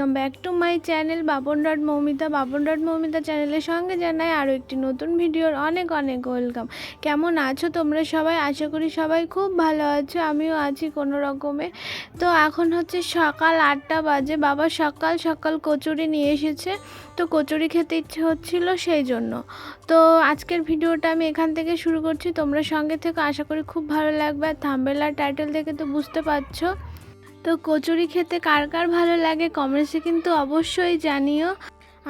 Welcome back to my channel Bapan dot Moumita Bapan dot Moumita চ্যানেলের সঙ্গে জানাই আরও একটি নতুন ভিডিওর অনেক অনেক ওয়েলকাম কেমন আছো তোমরা সবাই? আশা করি সবাই খুব ভালো আছো, আমিও আছি কোনো রকমে। তো এখন হচ্ছে সকাল আটটা বাজে। বাবা সকাল সকাল কচুরি নিয়ে এসেছে। তো কচুরি খেতে ইচ্ছে হচ্ছিল সেই জন্য। তো আজকের ভিডিওটা আমি এখান থেকে শুরু করছি। তোমরা সঙ্গে থেকে। আশা করি খুব ভালো লাগবে। আর থাম্বেলার টাইটেল থেকে তো বুঝতে পারছ। তো কচুরি খেতে কার কার ভালো লাগে কমেন্টসে কিন্তু অবশ্যই জানিও।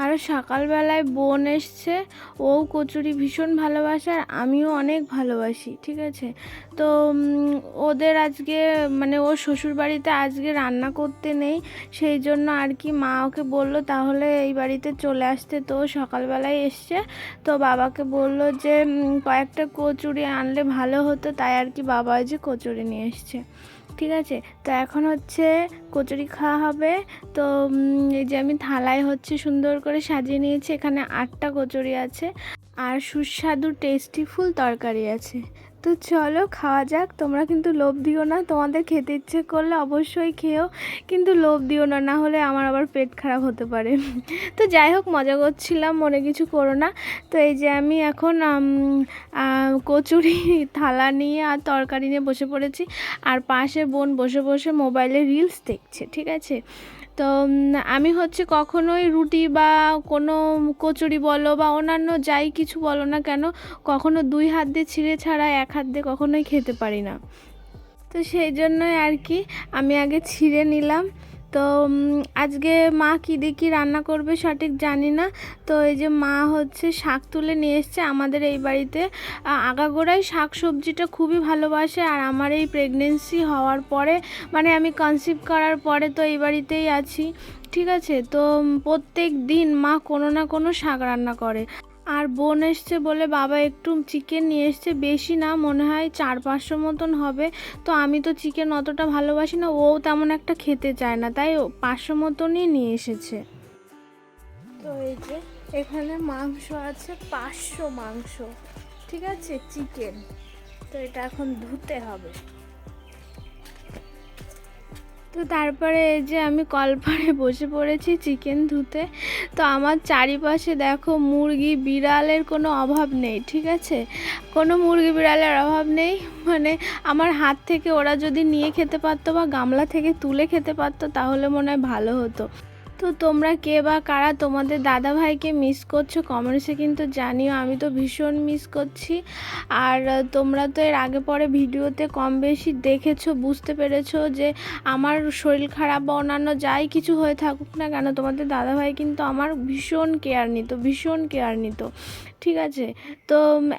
আর সকালবেলায় বোন এসছে, ও কচুরি ভীষণ ভালোবাসে আর আমিও অনেক ভালোবাসি, ঠিক আছে? তো ওদের আজকে মানে ওর শ্বশুরবাড়িতে আজকে রান্না করতে নেই, সেই জন্য আর কি মা ওকে বলল, তাহলে এই বাড়িতে চলে আসতে। তো সকালবেলায় এসছে, তো বাবাকে বলল যে কয়েকটা কচুরি আনলে ভালো হতো। তাই আর কি বাবা যে কচুরি নিয়ে এসছে। ঠিক আছে? তো এখন হচ্ছে কচুরি খাওয়া হবে। তো এই যে আমি থালায় হচ্ছে সুন্দর করে সাজিয়ে নিয়েছি, এখানে আটটা কচুরি আছে। আর সুস্বাদু টেস্টি ফুল তরকারি আছে। তো চলো, খাওয়া যাক। তোমরা কিন্তু লোভ দিও না। তোমাদের খেতে ইচ্ছে করলে অবশ্যই খেও। কিন্তু লোভ দিও না না হলে আমার আবার পেট খারাপ হতে পারে। তো যাই হোক, মজা করছিলাম, মনে কিছু করো না। তো এই যে আমি এখন কচুরি, থালা নিয়ে আর তরকারি নিয়ে বসে পড়েছি। আর পাশে বোন বসে বসে মোবাইলে রিলস দেখছে, ঠিক আছে? তো আমি হচ্ছে কখনোই রুটি বা কোনো কচুরি বলো বা অন্যান্য যাই কিছু বলো না কেন, কখনো দুই হাত দিয়ে ছিঁড়ে ছাড়া এক হাত দিয়ে কখনোই খেতে পারি না। তো সেই জন্যই আর কি, আমি আগে ছিঁড়ে নিলাম। তো আজকে মা কী দিয়ে কী রান্না করবে সঠিক জানি না। তো এই যে মা হচ্ছে শাক তুলে নিয়ে এসছে আমাদের এই বাড়িতে। আগাগোড়াই শাক সবজিটা খুবই ভালোবাসে আর আমার এই প্রেগনেন্সি হওয়ার পরে মানে আমি কনসিভ করার পরে তো এই বাড়িতেই আছি। ঠিক আছে? তো প্রত্যেক দিন মা কোনো না কোনো শাক রান্না করে। আর বোন এসছে বলে বাবা একটু চিকেন নিয়ে এসছে। বেশি না, মনে হয় চার পাঁচশো মতন হবে। তো আমি তো চিকেন অতটা ভালোবাসি না, ও তেমন একটা খেতে চায় না, তাই পাঁচশো মতনই নিয়ে এসেছে। তো এই যে, এখানে মাংস আছে, পাঁচশো মাংস, ঠিক আছে চিকেন তো এটা এখন ধুতে হবে। তো তারপরে এই যে আমি কলপারে বসে পড়েছি চিকেন ধুতে। তো আমার চারিপাশে দেখো মুরগি বিড়ালের কোনো অভাব নেই, ঠিক আছে? কোনো মুরগি বিড়ালের অভাব নেই। মানে আমার হাত থেকে ওরা যদি নিয়ে খেতে পারতো বা গামলা থেকে তুলে খেতে পারতো, তাহলে মনে হয় ভালো হতো। তো তোমরা কে বা কারা তোমাদের দাদা ভাইকে মিস করছ কমেন্টসে কিন্তু জানিও, আমি তো ভীষণ মিস করছি। আর তোমরা তো এর আগে পরে ভিডিওতে কম বেশি দেখেছ, বুঝতে পেরেছ যে আমার শরীর খারাপ বা অন্যান্য যাই কিছু হয়ে থাকুক না কেন, তোমাদের দাদা ভাই কিন্তু আমার ভীষণ কেয়ার নিত, ভীষণ কেয়ার নিত। ঠিক আছে? তো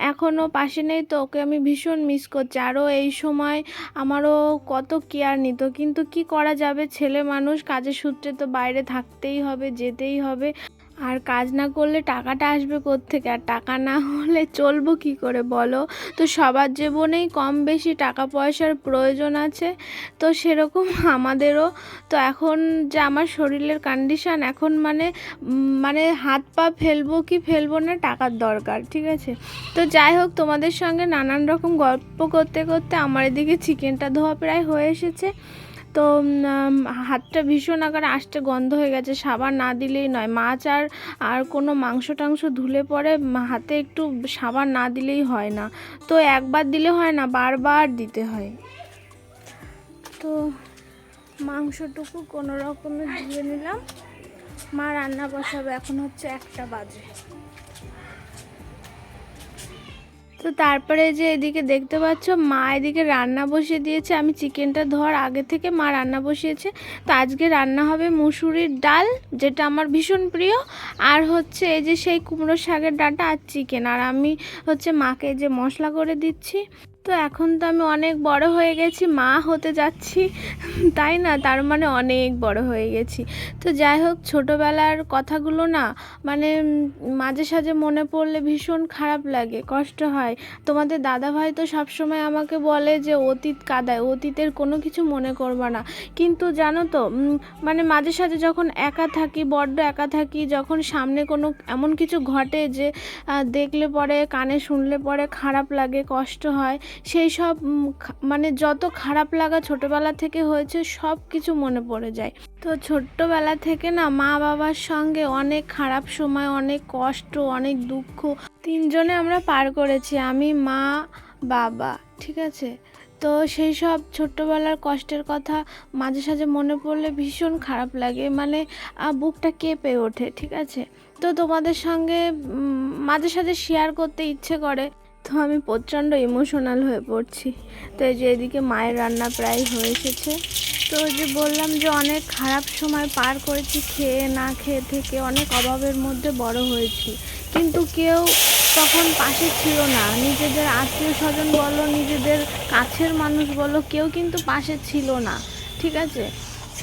এখনও পাশে নেই তো, ওকে আমি ভীষণ মিস করছি। আরও এই সময় আমারও কত কেয়ার নিত, কিন্তু কি করা যাবে? ছেলে মানুষ, কাজের সূত্রে তো বাইরে থাকতেই হবে, যেতেই হবে। আর কাজ না করলে টাকাটা আসবে থেকে আর টাকা না হলে চলবো কি করে বলো? তো সবার জীবনেই কম বেশি টাকা পয়সার প্রয়োজন আছে। তো সেরকম আমাদেরও। তো এখন যে আমার শরীরের কন্ডিশন এখন মানে মানে হাত পা ফেলব কি ফেলব না টাকার দরকার, ঠিক আছে? তো যাই হোক, তোমাদের সঙ্গে নানান রকম গল্প করতে করতে আমার এদিকে চিকেনটা ধোয়া প্রায় হয়ে এসেছে। তো হাতটা ভীষণ আকারে আসতে গন্ধ হয়ে গেছে, সাবান না দিলেই নয়। মাছ আর আর কোনো মাংস টাংস ধুলে পরে হাতে একটু সাবান না দিলেই হয় না। তো একবার দিলে হয় না, বারবার দিতে হয়। তো মাংসটুকু কোনো রকমে ধুয়ে নিলাম। মা রান্না বসাবে, এখন হচ্ছে একটা বাজে। তো তারপরে যে এদিকে দেখতে পাচ্ছ, মা এদিকে রান্না বসিয়ে দিয়েছে। আমি চিকেনটা ধর, আগে থেকে মা রান্না বসিয়েছে। তো আজকে রান্না হবে মুসুরির ডাল, যেটা আমার ভীষণ প্রিয়। আর হচ্ছে এই যে সেই কুমড়ো শাকের ডাঁটা আর চিকেন। আর আমি হচ্ছে মাকে যে মশলা করে দিচ্ছি। তো এখন তো আমি অনেক বড় হয়ে গেছি, মা হতে যাচ্ছি। তাই না? তার মানে অনেক বড় হয়ে গেছি। তো যাই হোক, ছোটোবেলার কথাগুলো না মানে মাঝে সাঝে মনে পড়লে ভীষণ খারাপ লাগে, কষ্ট হয়। তোমাদের দাদা ভাই তো সবসময় আমাকে বলে যে, অতীত কাদায়, অতীতের কোনো কিছু মনে করবা না। কিন্তু জানো তো মানে মাঝে সাঝে যখন একা থাকি, বড্ড একা থাকি, যখন সামনে কোনো এমন কিছু ঘটে যে দেখলে পরে, কানে শুনলে পরে খারাপ লাগে, কষ্ট হয়, সেই সব মানে যত খারাপ লাগা ছোটোবেলা থেকে হয়েছে সব কিছু মনে পড়ে যায়। তো ছোট্টবেলা থেকে না মা বাবার সঙ্গে অনেক খারাপ সময় অনেক কষ্ট, অনেক দুঃখ। তিনজনে আমরা পার করেছি, আমি, মা, বাবা, ঠিক আছে? তো সেই সব ছোট্টবেলার কষ্টের কথা মাঝে সাঝে মনে পড়লে ভীষণ খারাপ লাগে। মানে বুকটা কেঁপে ওঠে, ঠিক আছে? তো তোমাদের সঙ্গে মাঝে সাঝে শেয়ার করতে ইচ্ছে করে। তো আমি প্রচণ্ড ইমোশনাল হয়ে পড়ছি। তো এই যে এদিকে মায়ের রান্না প্রায় হয়ে এসেছে। তো যে বললাম যে অনেক খারাপ সময় পার করেছি, খেয়ে না খেয়ে থেকে অনেক অভাবের মধ্যে বড় হয়েছি। কিন্তু কেউ তখন পাশে ছিল না। নিজেদের আত্মীয় স্বজন বলো, নিজেদের কাছের মানুষ বলো, কেউ কিন্তু পাশে ছিল না। ঠিক আছে?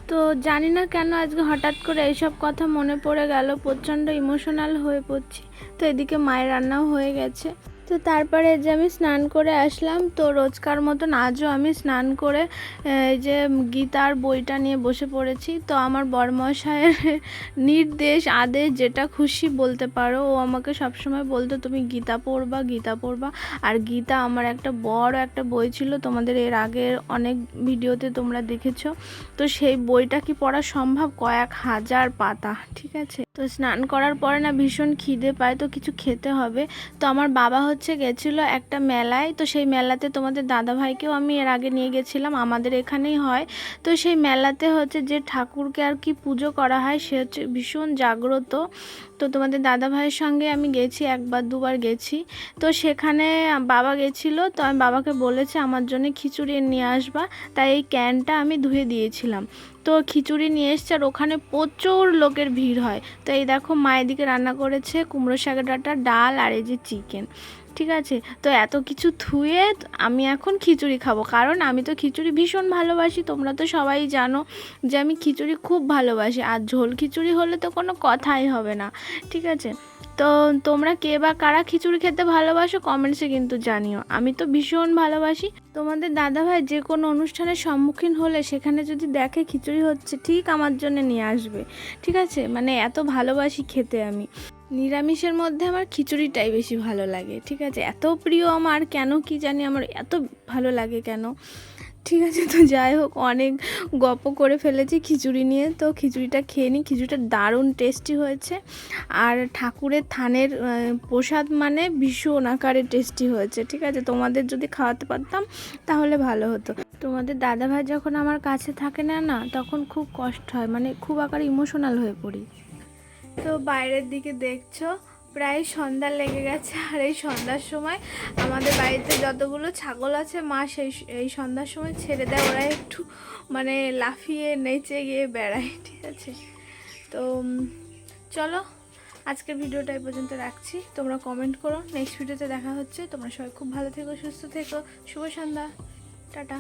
তো জানি না কেন আজকে হঠাৎ করে এইসব কথা মনে পড়ে গেল, প্রচণ্ড ইমোশনাল হয়ে পড়ছি। তো এদিকে মায়ের রান্নাও হয়ে গেছে। তো তারপরে যে আমি স্নান করে আসলাম, তো রোজকার মতন আজও আমি স্নান করে এই যে গীতার বইটা নিয়ে বসে পড়েছি। তো আমার বরমশায়ের নির্দেশ, আদেশ যেটা খুশি বলতে পারো। ও আমাকে সবসময় বলতো, তুমি গীতা পড়বা গীতা পড়বা। আর গীতা আমার একটা বড় একটা বই ছিল, তোমাদের এর আগের অনেক ভিডিওতে তোমরা দেখেছ। তো সেই বইটা কি পড়া সম্ভব? কয়েক হাজার পাতা, ঠিক আছে? তো স্নান করার পরে না ভীষণ খিদে পায়, তো কিছু খেতে হবে। তো আমার বাবা হচ্ছে গেছিল একটা মেলায়, তো সেই মেলাতে তোমাদের দাদা ভাইকেও আমি এর আগে নিয়ে গেছিলাম, আমাদের এখানেই হয়। তো সেই মেলাতে হচ্ছে যে ঠাকুরকে আর কি পুজো করা হয়, সে হচ্ছে ভীষণ জাগ্রত। তো তোমাদের দাদা ভাইয়ের সঙ্গে আমি গেছি, একবার দুবার গেছি। তো সেখানে বাবা গেছিল, তো আমি বাবাকে বলেছি, আমার জন্য খিচুড়ি নিয়ে আসবা। তাই এই ক্যানটা আমি ধুয়ে দিয়েছিলাম। তো খিচুড়ি নিয়ে এসছে আর ওখানে প্রচুর লোকের ভিড় হয়। তো এই দেখো মায়ের দিকে রান্না করেছে কুমড়ো শাকের ডাঁটা, ডাল আর এই যে চিকেন। ঠিক আছে? তো এত কিছু ধুয়ে আমি এখন খিচুড়ি খাব। কারণ আমি তো খিচুড়ি ভীষণ ভালোবাসি, তোমরা তো সবাই জানো যে আমি খিচুড়ি খুব ভালোবাসি। আর ঝোল খিচুড়ি হলে তো কোনো কথাই হবে না। ঠিক আছে? তো তোমরা কে বা কারা খিচুড়ি খেতে ভালোবাসো কমেন্টসে কিন্তু জানিও। আমি তো ভীষণ ভালোবাসি। তোমাদের দাদাভাই যে কোনো অনুষ্ঠানের সম্মুখীন হলে সেখানে যদি দেখে খিচুড়ি হচ্ছে, ঠিক আমার জন্য নিয়ে আসবে। ঠিক আছে? মানে এত ভালোবাসি খেতে আমি। নিরামিষের মধ্যে আমার খিচুড়িটাই বেশি ভালো লাগে। ঠিক আছে? এত প্রিয় আমার, কেন কি জানি আমার এত ভালো লাগে কেন? ঠিক আছে, তো যাই হোক, অনেক গপ করে ফেলেছি খিচুড়ি নিয়ে। তো খিচুড়িটা খেয়ে নিই। খিচুড়িটা দারুণ টেস্টি হয়েছে। আর ঠাকুরের থানের প্রসাদ মানে ভীষণ আকারে টেস্টি হয়েছে, ঠিক আছে? তোমাদের যদি খাওয়াতে পারতাম, তাহলে ভালো হতো। তোমাদের দাদাভাই যখন আমার কাছে থাকে না না, তখন খুব কষ্ট হয়। মানে খুব আকারে ইমোশনাল হয়ে পড়ি। তো বাইরের দিকে দেখছ প্রায় সন্ধ্যা লেগে গেছে। আর এই সন্ধ্যার সময় আমাদের বাড়িতে যতগুলো ছাগল আছে, মা সেই এই সন্ধ্যার সময় ছেড়ে দেয়। ওরা একটু মানে লাফিয়ে, নেচে গিয়ে বেড়ায়, ঠিক আছে? তো চলো, আজকের ভিডিওটা এই পর্যন্ত রাখছি। তোমরা কমেন্ট করো। নেক্সট ভিডিওতে দেখা হচ্ছে। তোমরা সবাই খুব ভালো থেকো, সুস্থ থেকো। শুভ সন্ধ্যা। টাটা।